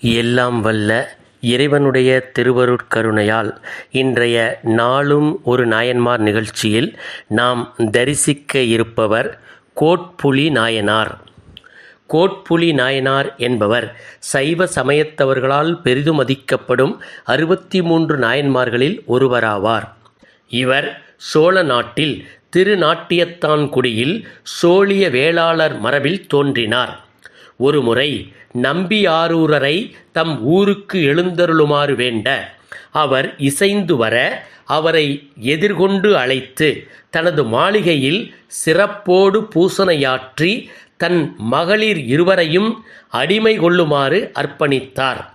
எல்லாம் வல்ல இறைவனுடைய திருவருட்கருணையால் இன்றைய நாளும் ஒரு நாயன்மார் நிகழ்ச்சியில் நாம் தரிசிக்க இருப்பவர் கோட்புலி நாயனார். கோட்புலி நாயனார் என்பவர் சைவ சமயத்தவர்களால் பெரிதும் மதிக்கப்படும் அறுபத்தி மூன்று நாயன்மார்களில் ஒருவராவார். இவர் சோழ நாட்டில் திருநாட்டியத்தான்குடியில் சோழிய வேளாளர் மரபில் தோன்றினார். ஒருமுறை நம்பியாரூரரை தம் ஊருக்கு எழுந்தருளுமாறு வேண்ட அவர் இசைந்து வர அவரை எதிர்கொண்டு அழைத்து தனது மாளிகையில் சிறப்போடு பூசணையாற்றி தன் மகளிர் இருவரையும் அடிமை கொள்ளுமாறு அர்ப்பணித்தார்.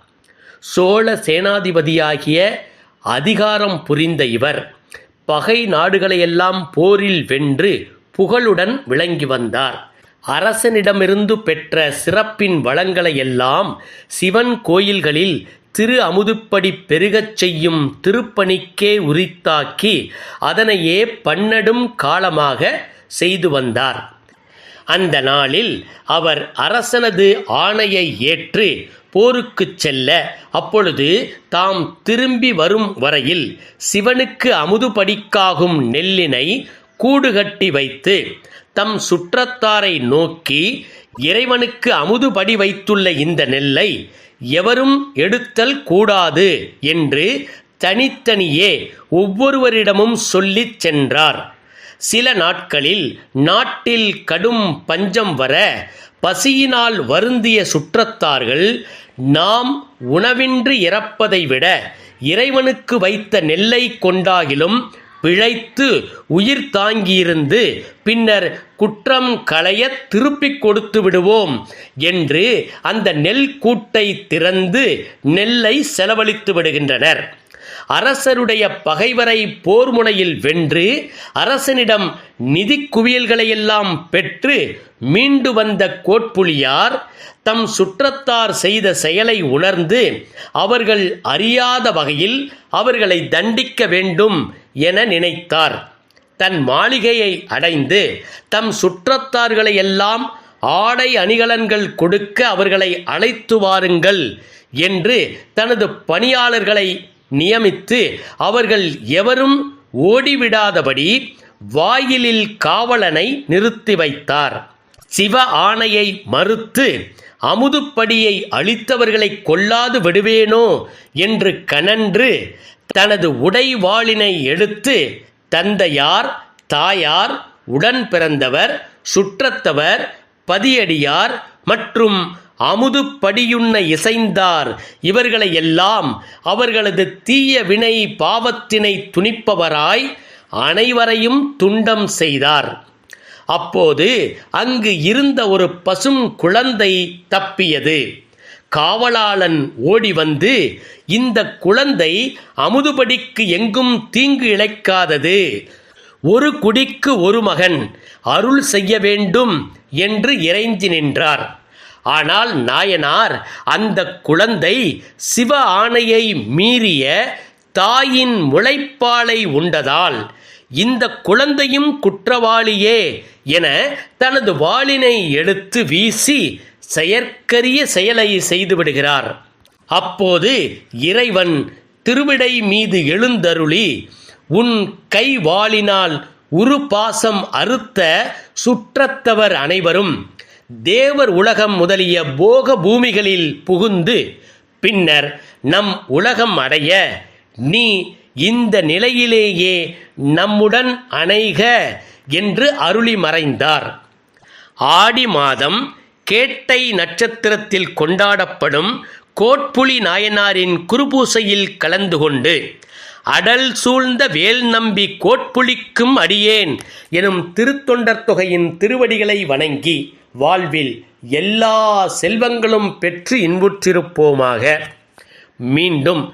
சோழ சேனாதிபதியாகிய அதிகாரம் புரிந்த இவர் பகை நாடுகளையெல்லாம் போரில் வென்று புகழுடன் விளங்கி வந்தார். அரசனிடமிருந்து பெற்ற சிறப்பின் வளங்களை எல்லாம் சிவன் கோயில்களில் திரு அமுதுப்படி பெருகச் செய்யும் திருப்பணிக்கே உரித்தாக்கி அதனையே பன்னெடும் காலமாக செய்து வந்தார். அந்த நாளில் அவர் அரசனது ஆணையை ஏற்று போருக்குச் செல்ல அப்பொழுது தாம் திரும்பி வரும் வரையில் சிவனுக்கு அமுதுபடிக்காகும் நெல்லினை கூடுகட்டி வைத்து தம் சுற்றத்தாரை நோக்கி இறைவனுக்கு அமுதுபடி வைத்துள்ள இந்த நெல்லை எவரும் எடுத்தல் கூடாது என்று தனித்தனியே ஒவ்வொருவரிடமும் சொல்லிச் சென்றார். சில நாட்களில் நாட்டில் கடும் பஞ்சம் வர பசியினால் வருந்திய சுற்றத்தார்கள் நாம் உணவின்றி இறப்பதை விட இறைவனுக்கு வைத்த நெல்லை கொண்டாகிலும் பிழைத்து உயிர் தாங்கியிருந்து பின்னர் குற்றம் களைய திருப்பிக் கொடுத்து விடுவோம் என்று அந்த நெல் கூட்டை திறந்து நெல்லை செலவழித்து விடுகின்றனர். அரசருடைய பகைவரை போர் முனையில் வென்று அரசனிடம் நிதி குவியல்களையெல்லாம் பெற்று மீண்டு வந்த கோட்புலியார் தம் சுற்றத்தார் செய்த செயலை உணர்ந்து அவர்கள் அறியாத வகையில் அவர்களை தண்டிக்க வேண்டும் என நினைத்தார். தன் மாளிகையை அடைந்து தம் சுற்றத்தார்களை எல்லாம் ஆடை அணிகலன்கள் கொடுக்க அவர்களை அழைத்து வாருங்கள் என்று தனது பணியாளர்களை நியமித்து அவர்கள் எவரும் ஓடிவிடாதபடி வாயிலில் காவலனை நிறுத்தி வைத்தார். சிவ ஆணையை மறுத்து அமுதுப்படியை அளித்தவர்களை கொல்லாது விடுவேனோ என்று கனன்று தனது உடைவாளினை எடுத்து தந்தையார் தாயார் உடன் பிறந்தவர் சுற்றத்தவர் பதியடியார் மற்றும் அமுது படியுண்ண இசைந்தார். இவர்களை எல்லாம் அவர்களது தீய வினை பாவத்தினை துணிப்பவராய் அனைவரையும் துண்டம் செய்தார். அப்போது அங்கு இருந்த ஒரு பசும் குழந்தை தப்பியது. காவலாளன் ஓடி வந்து இந்த குழந்தை அமுதுபடிக்கு எங்கும் தீங்கு இழைக்காதது. ஒரு குடிக்கு ஒரு மகன் அருள் செய்ய வேண்டும் என்று இறைஞ்சி நின்றார். ஆனால் நாயனார் அந்த குழந்தை சிவ ஆணையை மீறிய தாயின் முளைப்பாலை உண்டதால் இந்த குழந்தையும் குற்றவாளியே என தனது வாளினை எடுத்து வீசி செயற்கரிய செயலை செய்துவிடுகிறார் அப்போது இறைவன் திருவிடை மீது எழுந்தருளி உன் கை வாளினால் உரு பாசம் அறுத்த சுற்றத்தவர் அனைவரும் தேவர் உலகம் முதலிய போக பூமிகளில் புகுந்து பின்னர் நம் உலகம் அடைய நீ இந்த நிலையிலேயே நம்முடன் அணைக என்று அருளி மறைந்தார். ஆடி மாதம் கேட்டை நட்சத்திரத்தில் கொண்டாடப்படும் கோட்புலி நாயனாரின் குருபூசையில் கலந்து கொண்டு அடல் சூழ்ந்த வேல் நம்பி கோட்புலிக்கும் அடியேன் எனும் திருத்தொண்டர் தொகையின் திருவடிகளை வணங்கி வாழ்வில் எல்லா செல்வங்களும் பெற்று இன்புற்றிருப்போமாக. மீண்டும்